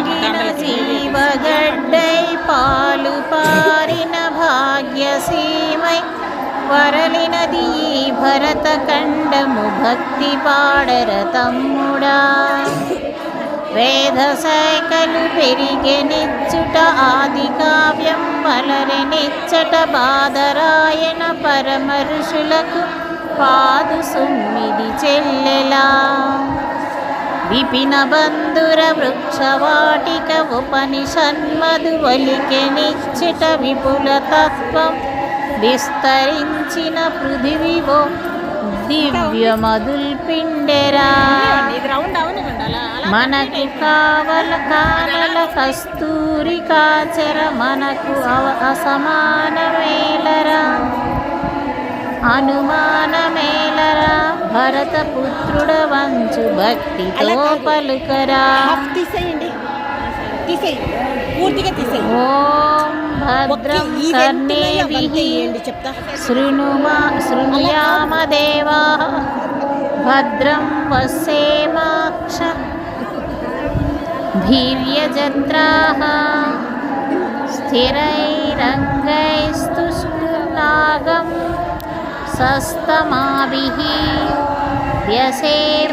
పొంగిన జీవగడ్డై పాలు పారిన భాగ్యసీమై వరలినది ఈ భరత కండము భక్తి పాడర తమ్ముడా. వేద శాఖలు పెరిగెనిచ్చుట ఆది కావ్యం వలరెనిచ్చట బాదరాయణ పరమ ఋషులకు పాదు సుమ్మిది చెల్లెలా. విపిన బంధుర వృక్షవాటిక ఉపనిషన్మధు వలికెనిచ్చిట విపుల తత్వం విస్తరించిన పృథివివో దివ్యమధుల్ పిండెరా. ఇది మనకు కావల కానల కస్తూరి కాచర మనకు అవ- అసమానమేలరా అనుమానమే భరత పుత్రుడ వంచు భక్తితో పలుకరా తీసేయండి. పూర్తిగా ఓం భద్రం కర్ణేభిః చెప్తా. శృణుమా శృణుయామ దేవా. భద్రం ధీర్యజత్రాः స్థిరైరంగైస్తుష్టునాగం debería ser.